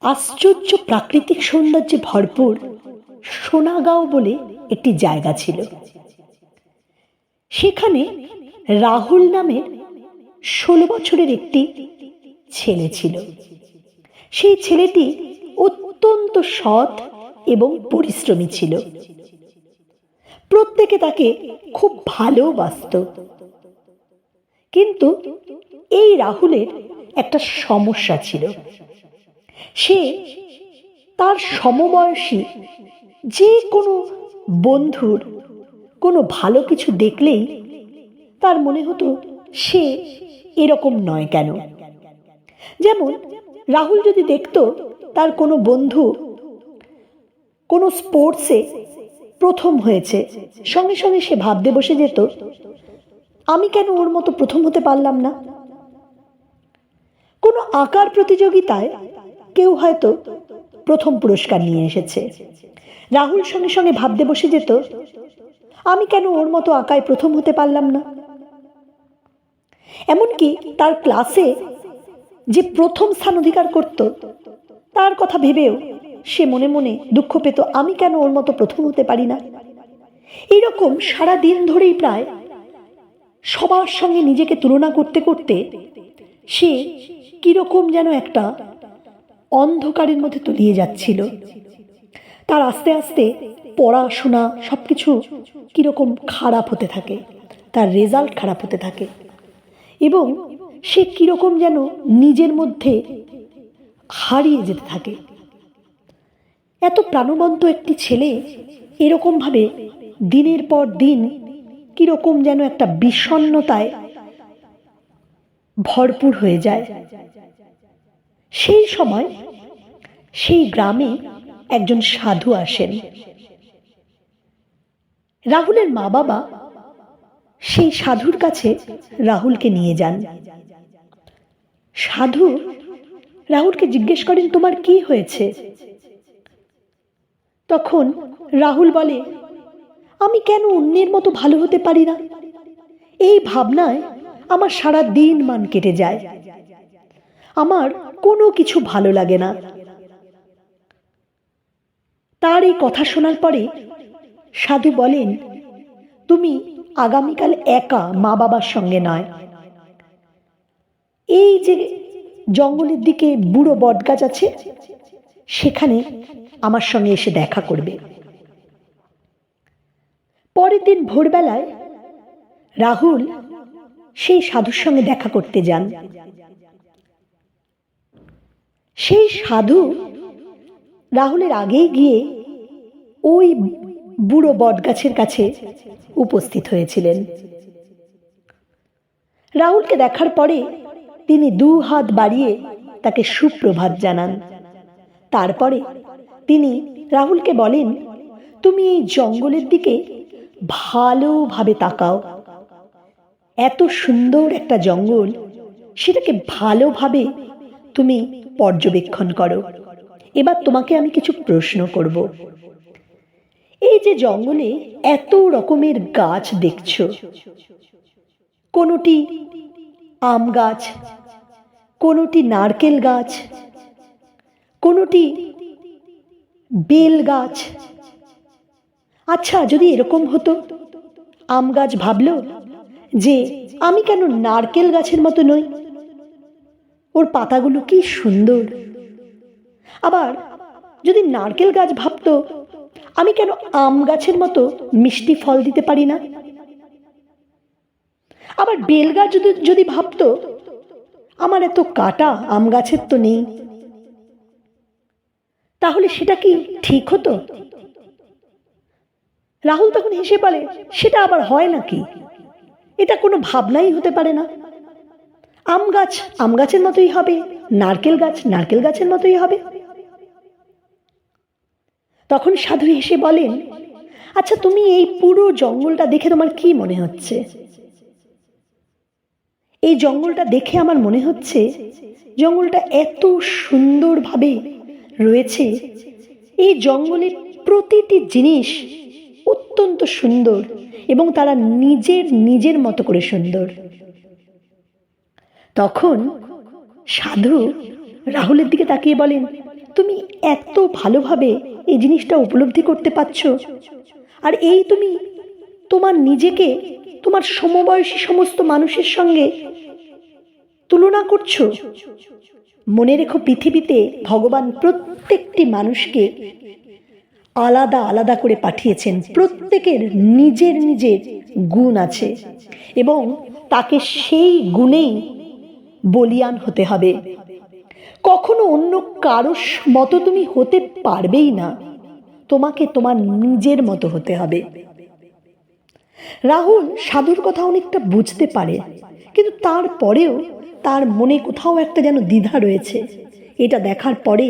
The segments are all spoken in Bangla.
আশ্চর্য প্রাকৃতিক সৌন্দর্যে ভরপুর সোনাগাঁও বলে একটি জায়গা ছিল। সেখানে রাহুল নামের ষোলো বছরের একটি ছেলে ছিল। সেই ছেলেটি অত্যন্ত সৎ এবং পরিশ্রমী ছিল। প্রত্যেকে তাকে খুব ভালোবাসত। কিন্তু এই রাহুলের একটা সমস্যা ছিল। সে তার সমবয়সী যে কোনো বন্ধুর কোনো ভালো কিছু দেখলেই তার মনে হতো সে এরকম নয় কেন? যেমন রাহুল যদি দেখতো তার কোনো বন্ধু কোনো স্পোর্টসে প্রথম হয়েছে, সঙ্গে সঙ্গে সে ভাবতে বসে যেত, আমি কেন ওর মতো প্রথম হতে পারলাম না? কোনো আঁকার প্রতিযোগিতায় কেউ হয়তো প্রথম পুরস্কার নিয়ে এসেছে। রাহুল সঙ্গে সঙ্গে ভাবতে বসে যেত, আমি কেন ওর মতো আঁকায় প্রথম হতে পারলাম না? এমনকি তার ক্লাসে যে প্রথম স্থান অধিকার করত, তার কথা ভেবেও সে মনে মনে দুঃখ পেত, আমি কেন ওর মতো প্রথম হতে পারি না? এরকম সারা দিন ধরেই প্রায় সবার সঙ্গে নিজেকে তুলনা করতে করতে সে কীরকম যেন একটা অন্ধকারের মধ্যে তলিয়ে যাচ্ছিল। তার আস্তে আস্তে পড়াশোনা সব কিছু কীরকম খারাপ হতে থাকে, তার রেজাল্ট খারাপ হতে থাকে এবং সে কীরকম যেন নিজের মধ্যে হারিয়ে যেতে থাকে। এত প্রাণবন্ত একটি ছেলে এরকমভাবে দিনের পর দিন কীরকম যেন একটা বিষণ্নতায় ভরপুর হয়ে যায়। সেই সময় সেই গ্রামে একজন সাধু আসেন। রাহুলের মা বাবা সেই সাধুর কাছে রাহুলকে নিয়ে যান। সাধু রাহুলকে জিজ্ঞেস করেন, তোমার কি হয়েছে? তখন রাহুল বলে, আমি কেন অন্যের মতো ভালো হতে পারি না? এই ভাবনায় আমার সারা দিন মান কেটে যায়। আমার কোনো কিছু ভালো লাগে না। তার এই কথা শোনার পরে সাধু বলেন, তুমি আগামীকাল একা মা বাবার সঙ্গে নয়। এই যে জঙ্গলের দিকে বুড়ো বটগাছ আছে, সেখানে আমার সঙ্গে এসে দেখা করবে। পরের দিন ভোরবেলায় রাহুল সেই সাধুর সঙ্গে দেখা করতে যান। সেই সাধু রাহুলের আগেই গিয়ে ওই বুড়ো বটগাছের কাছে উপস্থিত হয়েছিলেন। রাহুলকে দেখার পরে তিনি দু হাত বাড়িয়ে তাকে সুপ্রভাত জানান। তারপরে তিনি রাহুলকে বলেন, তুমি এই জঙ্গলের দিকে ভালোভাবে তাকাও। এত সুন্দর একটা জঙ্গল, সেটাকে ভালোভাবে তুমি পর্যবেক্ষণ করো। এবার তোমাকে আমি কিছু প্রশ্ন করব। এই যে জঙ্গলে এত রকমের গাছ দেখছ, কোনোটি আম গাছ, কোনোটি নারকেল গাছ, কোনোটি বেল গাছ। আচ্ছা যদি এরকম হতো, আম গাছ ভাবলো যে আমি কেন নারকেল গাছের মতো নই? ওর পাতাগুলো কি সুন্দর। আবার যদি নারকেল গাছ ভাবতো, আমি কেন আম গাছের মতো মিষ্টি ফল দিতে পারি না? আবার বেল গাছ যদি যদি ভাবতো, আমার এত কাটা আম গাছের তো নেই। তাহলে সেটা কি ঠিক হতো? রাহুল তখন হেসে বলে, সেটা আবার হয় নাকি? এটা কোনো ভাবনাই হতে পারে না। আম গাছ, আম গাছের মতোই হবে। নারকেল গাছ, নারকেল গাছের মতোই হবে। তখন সাধু হেসে বলেন আচ্ছা তুমি এই পুরো জঙ্গলটা দেখে তোমার কি মনে হচ্ছে? এই জঙ্গলটা দেখে আমার মনে হচ্ছে, জঙ্গলটা এত সুন্দরভাবে রয়েছে। এই জঙ্গলের প্রতিটি জিনিস অত্যন্ত সুন্দর এবং তারা নিজের নিজের মতো করে সুন্দর। তখন সাধু রাহুলের দিকে তাকিয়ে বলেন, তুমি এত ভালোভাবে এই জিনিসটা উপলব্ধি করতে পারছ? আর এই তুমি তোমার নিজেকে, তোমার সমবয়সী সমস্ত মানুষের সঙ্গে তুলনা করছ? মনে রেখো পৃথিবীতে ভগবান প্রত্যেকটি মানুষকে আলাদা আলাদা করে পাঠিয়েছেন। প্রত্যেকের নিজের নিজের গুণ আছে এবং তাকে সেই গুণেই বলিয়ান হতে হবে। কখনো অন্য কারোর মতো তুমি হতে পারবেই না। তোমাকে তোমার নিজের মতো হতে হবে। রাহুল সাধুর কথা অনেকটা বুঝতে পারে, কিন্তু তারপরেও তার মনে কোথাও একটা যেন দ্বিধা রয়েছে। এটা দেখার পরে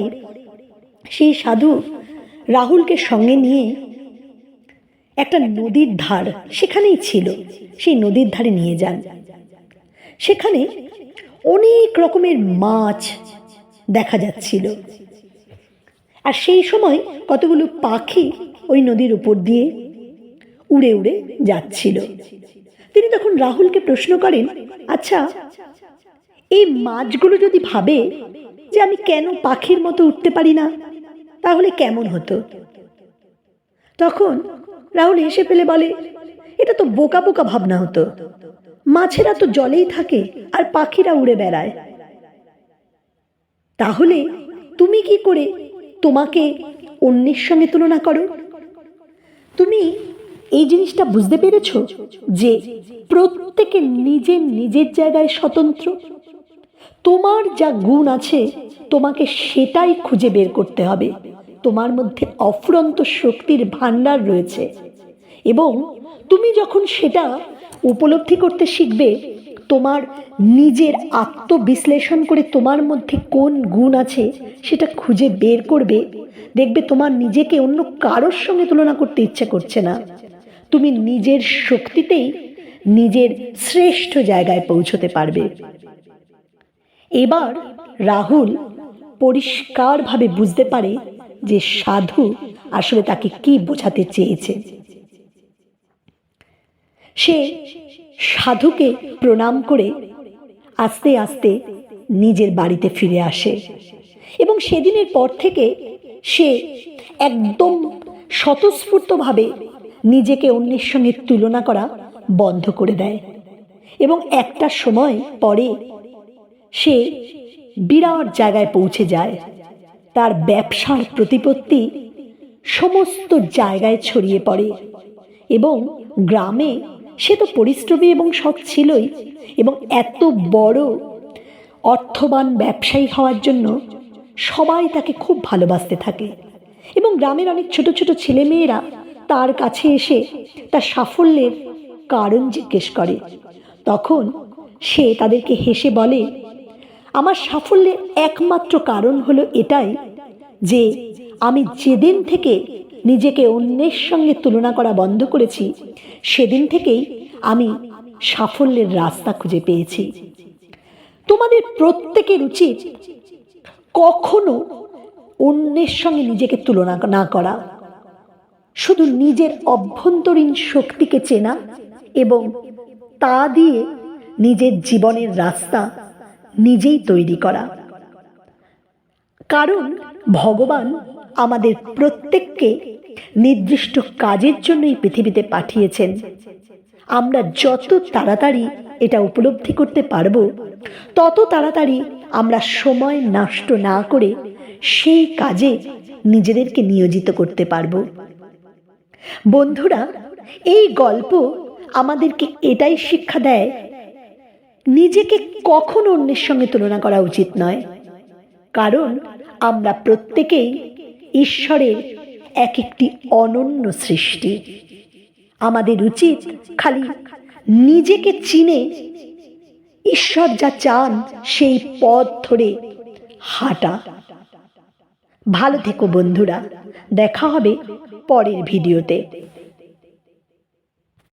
সেই সাধু রাহুলকে সঙ্গে নিয়ে একটা নদীর ধার, সেখানেই ছিল, সেই নদীর ধারে নিয়ে যান। সেখানে অনেক রকমের মাছ দেখা যাচ্ছিল। আর সেই সময় কতগুলো পাখি ওই নদীর উপর দিয়ে উড়ে উড়ে যাচ্ছিল। তিনি তখন রাহুলকে প্রশ্ন করেন আচ্ছা এই মাছগুলো যদি ভাবে যে আমি কেন পাখির মতো উঠতে পারি না, তাহলে কেমন হতো? তখন রাহুল হেসে ফেলে বলে, এটা তো বোকা বোকা ভাবনা হতো। মাছেরা তো জলেই থাকে আর পাখিরা উড়ে বেড়ায়। তাহলে তুমি কি করে তোমাকে অন্যের সঙ্গে তুলনা করো? তুমি এই জিনিসটা বুঝতে পেরেছ যে প্রত্যেকে নিজের নিজের জায়গায় স্বতন্ত্র? তোমার যা গুণ আছে, তোমাকে সেটাই খুঁজে বের করতে হবে। তোমার মধ্যে অফুরন্ত শক্তির ভাণ্ডার রয়েছে। এবং তুমি যখন সেটা উপলব্ধি করতে শিখবে তোমার নিজের আত্মবিশ্লেষণ করে তোমার মধ্যে কোন গুণ আছে সেটা খুঁজে বের করবে। দেখবে তোমার নিজেকে অন্য কারোর সঙ্গে তুলনা করতে ইচ্ছে করছে না। তুমি নিজের শক্তিতেই নিজের শ্রেষ্ঠ জায়গায় পৌঁছতে পারবে। এবার রাহুল পরিষ্কারভাবে বুঝতে পারে যে সাধু আসলে তাকে কি বোঝাতে চেয়েছে। সে সাধুকে প্রণাম করে আস্তে আস্তে নিজের বাড়িতে ফিরে আসে। এবং সেদিনের পর থেকে সে একদম স্বতঃস্ফূর্তভাবে নিজেকে অন্যের সঙ্গে তুলনা করা বন্ধ করে দেয়। এবং একটা সময় পরে সে বিরাট জায়গায় পৌঁছে যায়। তার ব্যবসার প্রতিপত্তি সমস্ত জায়গায় ছড়িয়ে পড়ে এবং গ্রামে সে তো পরিশ্রমী এবং সৎ ছিলই এবং এত বড় অর্থবান ব্যবসায়ী হওয়ার জন্য সবাই তাকে খুব ভালোবাসতে থাকে এবং গ্রামের অনেক ছোট ছোট ছেলেমেয়েরা তার কাছে এসে তার সাফল্যের কারণ জিজ্ঞেস করে। তখন সে তাদেরকে হেসে বলে, আমার সাফল্যের একমাত্র কারণ হলো এটাই যে আমি যেদিন থেকে নিজেকে অন্যের সঙ্গে তুলনা করা বন্ধ করেছি। সেদিন থেকেই আমি সাফল্যের রাস্তা খুঁজে পেয়েছি। তোমাদের প্রত্যেকের উচিত কখনো অন্যের সঙ্গে নিজেকে তুলনা না করা। শুধু নিজের অভ্যন্তরীণ শক্তিকে চেনা এবং তা দিয়ে নিজের জীবনের রাস্তা নিজেই তৈরি করা। কারণ ভগবান আমাদের প্রত্যেককে নির্দিষ্ট কাজের জন্য এই পৃথিবীতে পাঠিয়েছেন। আমরা যত তাড়াতাড়ি এটা উপলব্ধি করতে পারব, তত তাড়াতাড়ি আমরা সময় নষ্ট না করে সেই কাজে নিজেদেরকে নিয়োজিত করতে পারব। বন্ধুরা, এই গল্প আমাদেরকে এটাই শিক্ষা দেয়, নিজেকে কখনো অন্যের সঙ্গে তুলনা করা উচিত নয়। কারণ আমরা প্রত্যেকেই ঈশ্বরের এক একটি অনন্য সৃষ্টি। আমাদের উচিত খালি নিজেকে চিনে ঈশ্বর যা চান সেই পথ ধরে হাঁটা। ভালো থেকো বন্ধুরা, দেখা হবে পরের ভিডিওতে।